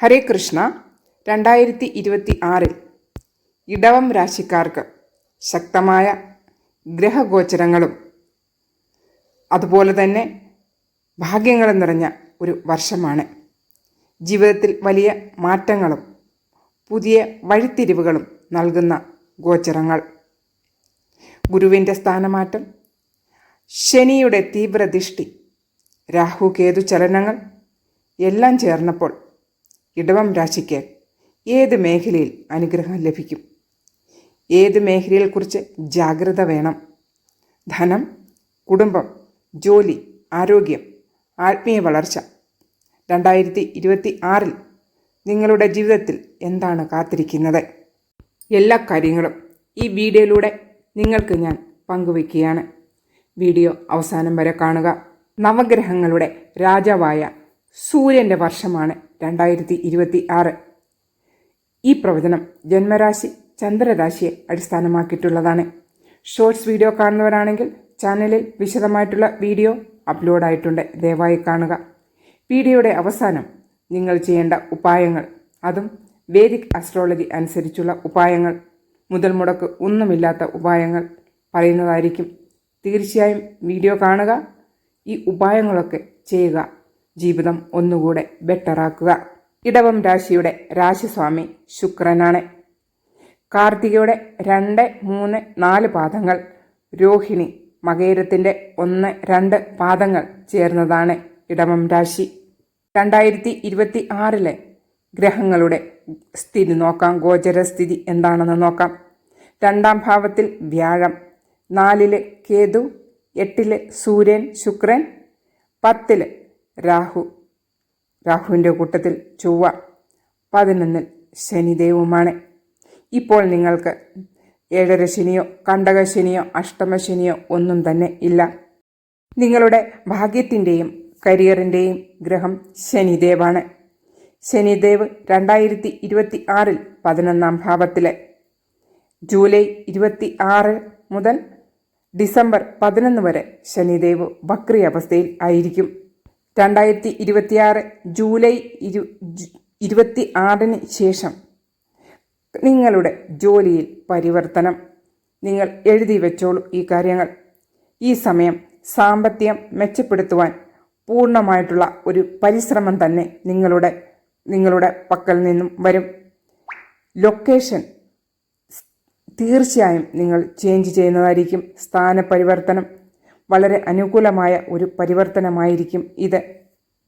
ഹരേ കൃഷ്ണ രണ്ടായിരത്തി ഇരുപത്തി ആറിൽ ഇടവം രാശിക്കാർക്ക് ശക്തമായ ഗ്രഹഗോചരങ്ങളും അതുപോലെ തന്നെ ഭാഗ്യങ്ങളും നിറഞ്ഞ ഒരു വർഷമാണ്. ജീവിതത്തിൽ വലിയ മാറ്റങ്ങളും പുതിയ വഴിത്തിരിവുകളും നൽകുന്ന ഗോചരങ്ങൾ. ഗുരുവിന്റെ സ്ഥാനമാറ്റം ശനിയുടെ തീവ്രദൃഷ്ടി രാഹു കേതു ചലനങ്ങൾ എല്ലാം ചേർന്നപ്പോൾ ഇടവം രാശിക്ക് ഏത് മേഖലയിൽ അനുഗ്രഹം ലഭിക്കും? ഏത് മേഖലയെക്കുറിച്ച് ജാഗ്രത വേണം? ധനം കുടുംബം ജോലി ആരോഗ്യം ആത്മീയ വളർച്ച. രണ്ടായിരത്തി ഇരുപത്തി ആറിൽ നിങ്ങളുടെ ജീവിതത്തിൽ എന്താണ് കാത്തിരിക്കുന്നത്? എല്ലാ കാര്യങ്ങളും ഈ വീഡിയോയിലൂടെ നിങ്ങൾക്ക് ഞാൻ പങ്കുവയ്ക്കുകയാണ്. വീഡിയോ അവസാനം വരെ കാണുക. നവഗ്രഹങ്ങളുടെ രാജാവായ സൂര്യന്റെ വർഷമാണ് രണ്ടായിരത്തി ഇരുപത്തി ആറ് ഈ പ്രവചനം ജന്മരാശി ചന്ദ്രരാശിയെ അടിസ്ഥാനമാക്കിയിട്ടുള്ളതാണ്. ഷോർട്സ് വീഡിയോ കാണുന്നവരാണെങ്കിൽ ചാനലിൽ വിശദമായിട്ടുള്ള വീഡിയോ അപ്ലോഡ് ആയിട്ടുണ്ട് ദയവായി കാണുക. വീഡിയോയുടെ അവസാനം നിങ്ങൾ ചെയ്യേണ്ട ഉപായങ്ങൾ. അതും വേദിക് അസ്ട്രോളജി അനുസരിച്ചുള്ള ഉപായങ്ങൾ. മുതൽ മുടക്ക് ഒന്നുമില്ലാത്ത ഉപായങ്ങൾ പറയുന്നതായിരിക്കും. തീർച്ചയായും വീഡിയോ കാണുക. ഈ ഉപായങ്ങളൊക്കെ ചെയ്യുക. ജീവിതം ഒന്നുകൂടെ ബെറ്ററാക്കുക. ഇടവം രാശിയുടെ രാശിസ്വാമി ശുക്രനാണ്. കാർത്തികയുടെ രണ്ട് മൂന്ന് നാല് പാദങ്ങൾ. രോഹിണി മകേരത്തിന്റെ ഒന്ന് രണ്ട് പാദങ്ങൾ ചേർന്നതാണ് ഇടവം രാശി. രണ്ടായിരത്തി ഇരുപത്തി ആറിലെ ഗ്രഹങ്ങളുടെ സ്ഥിതി നോക്കാം. ഗോചരസ്ഥിതി എന്താണെന്ന് നോക്കാം. രണ്ടാം ഭാവത്തിൽ വ്യാഴം. നാലിൽ കേതു എട്ടിൽ സൂര്യൻ ശുക്രൻ പത്തിൽ രാഹു. രാഹുവിന്റെ കൂട്ടത്തിൽ ചൊവ്വ പതിനൊന്നിൽ ശനിദേവുമാണ്. ഇപ്പോൾ നിങ്ങൾക്ക് ഏഴര ശനിയോ കണ്ടകശനിയോ അഷ്ടമശനിയോ ഒന്നും തന്നെ ഇല്ല. നിങ്ങളുടെ ഭാഗ്യത്തിന്റെയും കരിയറിന്റെയും ഗ്രഹം ശനിദേവാണ്. ശനിദേവ് രണ്ടായിരത്തി ഇരുപത്തി ആറിൽ പതിനൊന്നാം ഭാവത്തിലെ. ജൂലൈ ഇരുപത്തി ആറ് മുതൽ ഡിസംബർ പതിനൊന്ന് വരെ ശനിദേവ് വക്രി അവസ്ഥയിൽ ആയിരിക്കും. രണ്ടായിരത്തി ഇരുപത്തിയാറ് ജൂലൈ ഇരു ഇരുപത്തി ആറിന് ശേഷം നിങ്ങളുടെ ജോലിയിൽ പരിവർത്തനം. നിങ്ങൾ എഴുതി വെച്ചോളൂ ഈ കാര്യങ്ങൾ. ഈ സമയം സാമ്പത്തികം മെച്ചപ്പെടുത്തുവാൻ പൂർണമായിട്ടുള്ള ഒരു പരിശ്രമം തന്നെ നിങ്ങളുടെ നിങ്ങളുടെ പക്കൽ നിന്നും വരും. ലൊക്കേഷൻ തീർച്ചയായും നിങ്ങൾ ചേഞ്ച് ചെയ്യുന്നതായിരിക്കും. സ്ഥാനപരിവർത്തനം വളരെ അനുകൂലമായ ഒരു പരിവർത്തനമായിരിക്കും ഇത്.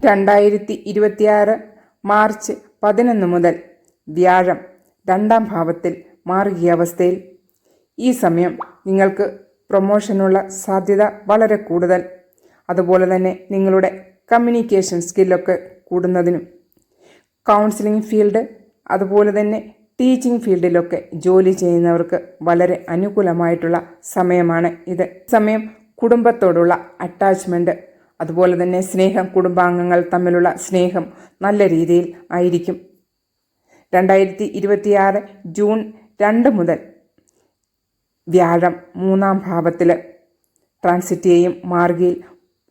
രണ്ടായിരത്തി ഇരുപത്തിയാറ് മാർച്ച് പതിനൊന്ന് മുതൽ വ്യാഴം രണ്ടാം ഭാവത്തിൽ മാറുകിയ അവസ്ഥയിൽ ഈ സമയം നിങ്ങൾക്ക് പ്രൊമോഷനുള്ള സാധ്യത വളരെ കൂടുതൽ. അതുപോലെ തന്നെ നിങ്ങളുടെ കമ്മ്യൂണിക്കേഷൻ സ്കില്ലൊക്കെ കൂടുന്നതിനും കൗൺസിലിംഗ് ഫീൽഡ് അതുപോലെ തന്നെ ടീച്ചിങ് ഫീൽഡിലൊക്കെ ജോലി ചെയ്യുന്നവർക്ക് വളരെ അനുകൂലമായിട്ടുള്ള സമയമാണ് ഇത്. സമയം കുടുംബത്തോടുള്ള അറ്റാച്ച്മെന്റ് അതുപോലെ തന്നെ സ്നേഹം കുടുംബാംഗങ്ങൾ തമ്മിലുള്ള സ്നേഹം നല്ല രീതിയിൽ ആയിരിക്കും. രണ്ടായിരത്തി ഇരുപത്തിയാറ് ജൂൺ രണ്ട് മുതൽ വ്യാഴം മൂന്നാം ഭാവത്തിൽ ട്രാൻസിറ്റ് ചെയ്യും മാർഗിയിൽ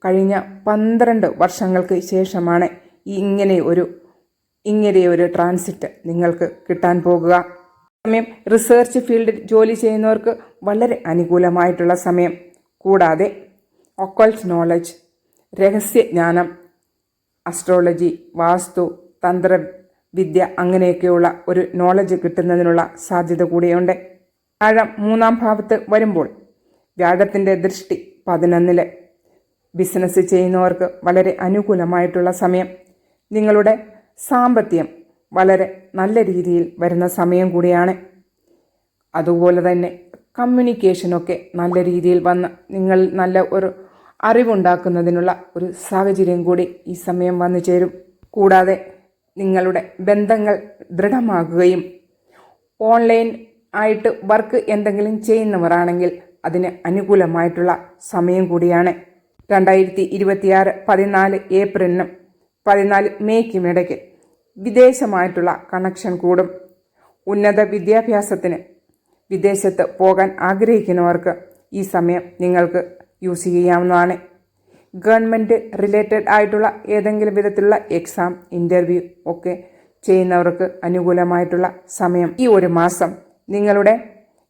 കഴിഞ്ഞ പന്ത്രണ്ട് വർഷങ്ങൾക്ക് ശേഷമാണ് ഈ ഇങ്ങനെ ഒരു ഇങ്ങനെ ഒരു ട്രാൻസിറ്റ് നിങ്ങൾക്ക് കിട്ടാൻ പോകുക. സമയം റിസർച്ച് ഫീൽഡിൽ ജോലി ചെയ്യുന്നവർക്ക് വളരെ അനുകൂലമായിട്ടുള്ള സമയം. കൂടാതെ ഒക്കൾട്ട് നോളജ് രഹസ്യജ്ഞാനം അസ്ട്രോളജി വാസ്തു തന്ത്ര വിദ്യ അങ്ങനെയൊക്കെയുള്ള ഒരു നോളജ് കിട്ടുന്നതിനുള്ള സാധ്യത കൂടിയുണ്ട്. വ്യാഴം മൂന്നാം ഭാവത്ത് വരുമ്പോൾ വ്യാഴത്തിന്റെ ദൃഷ്ടി പതിനൊന്നിൽ. ബിസിനസ് ചെയ്യുന്നവർക്ക് വളരെ അനുകൂലമായിട്ടുള്ള സമയം. നിങ്ങളുടെ സാമ്പത്തികം വളരെ നല്ല രീതിയിൽ വരുന്ന സമയം കൂടിയാണ്. അതുപോലെ തന്നെ കമ്മ്യൂണിക്കേഷനൊക്കെ നല്ല രീതിയിൽ വന്ന് നിങ്ങൾ നല്ല ഒരു അറിവുണ്ടാക്കുന്നതിനുള്ള ഒരു സാഹചര്യം കൂടി ഈ സമയം വന്നു ചേരും. കൂടാതെ നിങ്ങളുടെ ബന്ധങ്ങൾ ദൃഢമാകുകയും ഓൺലൈൻ ആയിട്ട് വർക്ക് എന്തെങ്കിലും ചെയ്യുന്നവരാണെങ്കിൽ അതിന് അനുകൂലമായിട്ടുള്ള സമയം കൂടിയാണ്. രണ്ടായിരത്തി ഇരുപത്തിയാറ് പതിനാല് ഏപ്രിലിനും പതിനാല് മേയ്ക്കും ഇടയ്ക്ക് വിദേശമായിട്ടുള്ള കണക്ഷൻ കൂടും. ഉന്നത വിദ്യാഭ്യാസത്തിന് വിദേശത്ത് പോകാൻ ആഗ്രഹിക്കുന്നവർക്ക് ഈ സമയം നിങ്ങൾക്ക് യൂസ് ചെയ്യാവുന്നതാണ്. ഗവൺമെന്റ് റിലേറ്റഡ് ആയിട്ടുള്ള ഏതെങ്കിലും വിധത്തിലുള്ള എക്സാം ഇന്റർവ്യൂ ഒക്കെ ചെയ്യുന്നവർക്ക് അനുകൂലമായിട്ടുള്ള സമയം ഈ ഒരു മാസം നിങ്ങളുടെ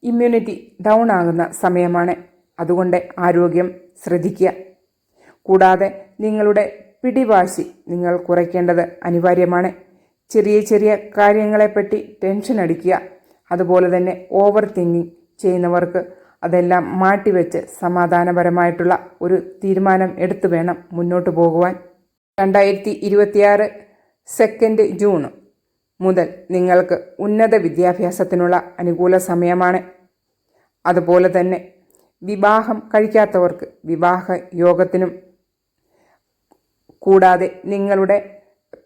ഇമ്മ്യൂണിറ്റി ഡൗൺ ആകുന്ന സമയമാണ്. അതുകൊണ്ട് ആരോഗ്യം ശ്രദ്ധിക്കുക. കൂടാതെ നിങ്ങളുടെ പിടിവാശി നിങ്ങൾ കുറയ്ക്കേണ്ടത് അനിവാര്യമാണ്. ചെറിയ ചെറിയ കാര്യങ്ങളെപ്പറ്റി ടെൻഷൻ അടിക്കുക. അതുപോലെ തന്നെ ഓവർ തിങ്കിങ് ചെയ്യുന്നവർക്ക് അതെല്ലാം മാറ്റിവെച്ച് സമാധാനപരമായിട്ടുള്ള ഒരു തീരുമാനം എടുത്തു വേണം മുന്നോട്ട് പോകുവാൻ. രണ്ടായിരത്തി ഇരുപത്തിയാറ് സെക്കൻഡ് ജൂൺ മുതൽ നിങ്ങൾക്ക് ഉന്നത വിദ്യാഭ്യാസത്തിനുള്ള അനുകൂല സമയമാണ്. അതുപോലെ തന്നെ വിവാഹം കഴിക്കാത്തവർക്ക് വിവാഹ യോഗത്തിനും കൂടാതെ നിങ്ങളുടെ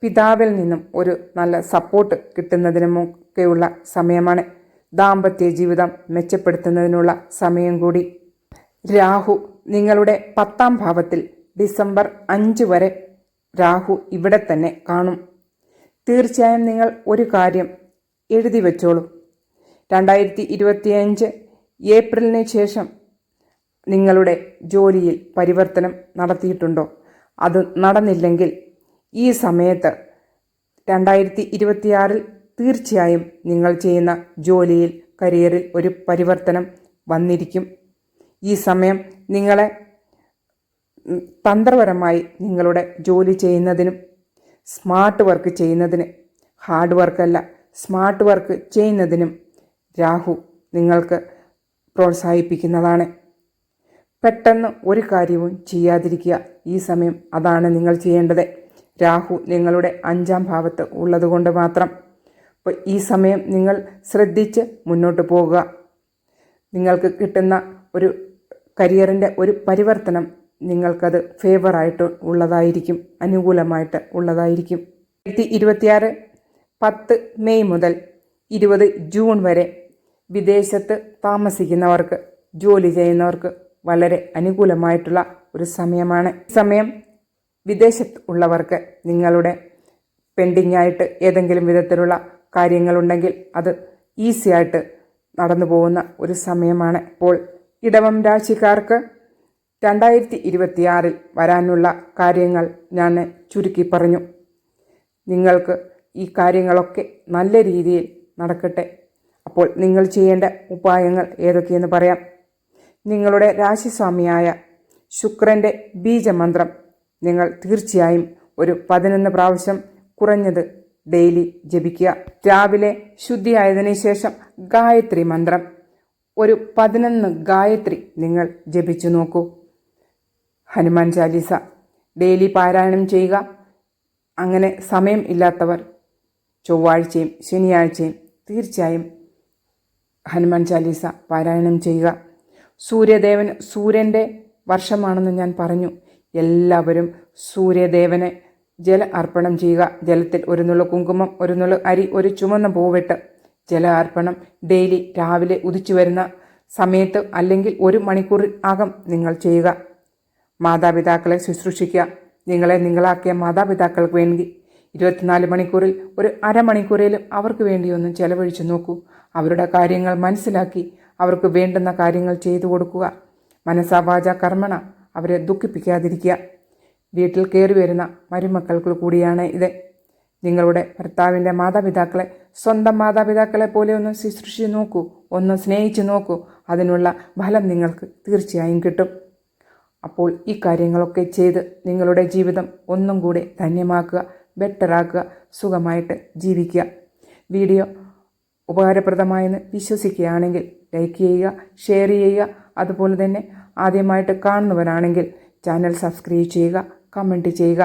പിതാവിൽ നിന്നും ഒരു നല്ല സപ്പോർട്ട് കിട്ടുന്നതിനുമൊക്കെയുള്ള സമയമാണ്. ദാമ്പത്യ ജീവിതം മെച്ചപ്പെടുത്തുന്നതിനുള്ള സമയം കൂടി. രാഹു നിങ്ങളുടെ പത്താം ഭാവത്തിൽ ഡിസംബർ അഞ്ച് വരെ രാഹു ഇവിടെ തന്നെ കാണും. തീർച്ചയായും നിങ്ങൾ ഒരു കാര്യം എഴുതി വെച്ചോളൂ. രണ്ടായിരത്തി ഇരുപത്തിയഞ്ച് ഏപ്രിലിന് ശേഷം നിങ്ങളുടെ ജോലിയിൽ പരിവർത്തനം നടത്തിയിട്ടുണ്ടോ? അത് നടന്നില്ലെങ്കിൽ ഈ സമയത്ത് രണ്ടായിരത്തി ഇരുപത്തിയാറിൽ തീർച്ചയായും നിങ്ങൾ ചെയ്യുന്ന ജോലിയിൽ കരിയറിൽ ഒരു പരിവർത്തനം വന്നിരിക്കും. ഈ സമയം നിങ്ങളെ തന്ത്രപരമായി നിങ്ങളുടെ ജോലി ചെയ്യുന്നതിനും സ്മാർട്ട് വർക്ക് ചെയ്യുന്നതിന് ഹാർഡ് വർക്കല്ല സ്മാർട്ട് വർക്ക് ചെയ്യുന്നതിനും രാഹു നിങ്ങൾക്ക് പ്രോത്സാഹിപ്പിക്കുന്നതാണ്. പെട്ടെന്ന് ഒരു കാര്യവും ചെയ്യാതിരിക്കുക ഈ സമയം അതാണ് നിങ്ങൾ ചെയ്യേണ്ടത്. രാഹു നിങ്ങളുടെ അഞ്ചാം ഭാവത്ത് ഉള്ളതുകൊണ്ട് മാത്രം. അപ്പോൾ ഈ സമയം നിങ്ങൾ ശ്രദ്ധിച്ച് മുന്നോട്ട് പോകുക നിങ്ങൾക്ക് കിട്ടുന്ന ഒരു കരിയറിന്റെ ഒരു പരിവർത്തനം നിങ്ങൾക്കത് ഫേവറായിട്ട് ഉള്ളതായിരിക്കും അനുകൂലമായിട്ട് ഉള്ളതായിരിക്കും. രണ്ടായിരത്തി ഇരുപത്തിയാറ് പത്ത് മെയ് മുതൽ ഇരുപത് ജൂൺ വരെ വിദേശത്ത് താമസിക്കുന്നവർക്ക് ജോലി ചെയ്യുന്നവർക്ക് വളരെ അനുകൂലമായിട്ടുള്ള ഒരു സമയമാണ്. സമയം വിദേശത്ത് ഉള്ളവർക്ക് നിങ്ങളുടെ പെൻഡിങ്ങായിട്ട് ഏതെങ്കിലും വിധത്തിലുള്ള കാര്യങ്ങളുണ്ടെങ്കിൽ അത് ഈസി ആയിട്ട് നടന്നു പോകുന്ന ഒരു സമയമാണ് ഇപ്പോൾ ഇടവം രാശിക്കാർക്ക് രണ്ടായിരത്തി ഇരുപത്തിയാറിൽ വരാനുള്ള കാര്യങ്ങൾ ഞാൻ ചുരുക്കി പറഞ്ഞു. നിങ്ങൾക്ക് ഈ കാര്യങ്ങളൊക്കെ നല്ല രീതിയിൽ നടക്കട്ടെ. അപ്പോൾ നിങ്ങൾ ചെയ്യേണ്ട ഉപായങ്ങൾ ഏതൊക്കെയെന്ന് പറയാം. നിങ്ങളുടെ രാശിസ്വാമിയായ ശുക്രന്റെ ബീജമന്ത്രം നിങ്ങൾ തീർച്ചയായും ഒരു പതിനൊന്ന് പ്രാവശ്യം കുറഞ്ഞത് ഡെയിലി ജപിക്കുക. രാവിലെ ശുദ്ധിയായതിനു ശേഷം ഗായത്രി മന്ത്രം. ഒരു പതിനൊന്ന് ഗായത്രി നിങ്ങൾ ജപിച്ചു നോക്കൂ. ഹനുമാൻ ചാലീസ ഡെയിലി പാരായണം ചെയ്യുക. അങ്ങനെ സമയം ഇല്ലാത്തവർ ചൊവ്വാഴ്ചയും ശനിയാഴ്ചയും തീർച്ചയായും ഹനുമാൻ ചാലീസ പാരായണം ചെയ്യുക. സൂര്യദേവൻ സൂര്യന്റെ വർഷമാണെന്ന് ഞാൻ പറഞ്ഞു. എല്ലാവരും സൂര്യദേവനെ ജല അർപ്പണം ചെയ്യുക. ജലത്തിൽ ഒരു നുള്ളു കുങ്കുമം ഒരു നുള്ളു അരി ഒരു ചുമന്ന പൂവിട്ട് ജല അർപ്പണം ഡെയിലി രാവിലെ ഉദിച്ചു വരുന്ന സമയത്ത് അല്ലെങ്കിൽ ഒരു മണിക്കൂർ ആകം നിങ്ങൾ ചെയ്യുക. മാതാപിതാക്കളെ ശുശ്രൂഷിക്കുക. നിങ്ങളെ നിങ്ങളാക്കിയ മാതാപിതാക്കൾക്ക് വേണ്ടി ഇരുപത്തിനാല് മണിക്കൂറിൽ ഒരു അരമണിക്കൂറിലും അവർക്ക് വേണ്ടിയൊന്നും ചെലവഴിച്ചു നോക്കൂ. അവരുടെ കാര്യങ്ങൾ മനസ്സിലാക്കി അവർക്ക് വേണ്ടുന്ന കാര്യങ്ങൾ ചെയ്തു കൊടുക്കുക. മനസാവാച കർമ്മണ അവരെ ദുഃഖിപ്പിക്കാതിരിക്കുക. വീട്ടിൽ കയറി വരുന്ന മരുമക്കൾക്ക് കൂടിയാണ് ഇത്. നിങ്ങളുടെ ഭർത്താവിന്റെ മാതാപിതാക്കളെ സ്വന്തം മാതാപിതാക്കളെ പോലെ ഒന്ന് ശുശ്രൂഷിച്ച് നോക്കൂ ഒന്ന് സ്നേഹിച്ചു നോക്കൂ. അതിനുള്ള ഫലം നിങ്ങൾക്ക് തീർച്ചയായും കിട്ടും. അപ്പോൾ ഈ കാര്യങ്ങളൊക്കെ ചെയ്ത് നിങ്ങളുടെ ജീവിതം ഒന്നും കൂടെ ധന്യമാക്കുക ബെറ്ററാക്കുക സുഖമായിട്ട് ജീവിക്കുക. വീഡിയോ ഉപകാരപ്രദമായെന്ന് വിശ്വസിക്കുകയാണെങ്കിൽ ലൈക്ക് ചെയ്യുക ഷെയർ ചെയ്യുക. അതുപോലെ തന്നെ ആദ്യമായിട്ട് കാണുന്നവരാണെങ്കിൽ ചാനൽ സബ്സ്ക്രൈബ് ചെയ്യുക കമൻറ്റ് ചെയ്യുക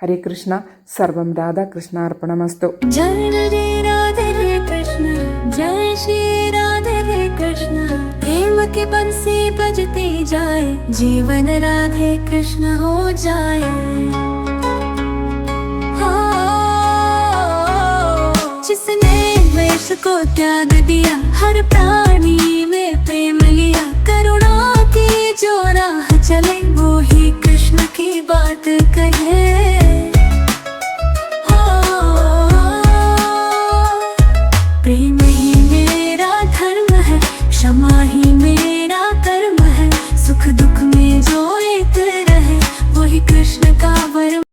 ഹരേ കൃഷ്ണ സർവം രാധാകൃഷ്ണ അർപ്പണമസ്തു जय रे राधे रे कृष्ण जय श्री राधे रे कृष्ण प्रेम की बंसी बजती जाए जीवन राधे कृष्ण हो जाए हो, जिसने वेश को त्याग दिया हर प्राणी जो राह चले वो ही कृष्ण की बात कहे।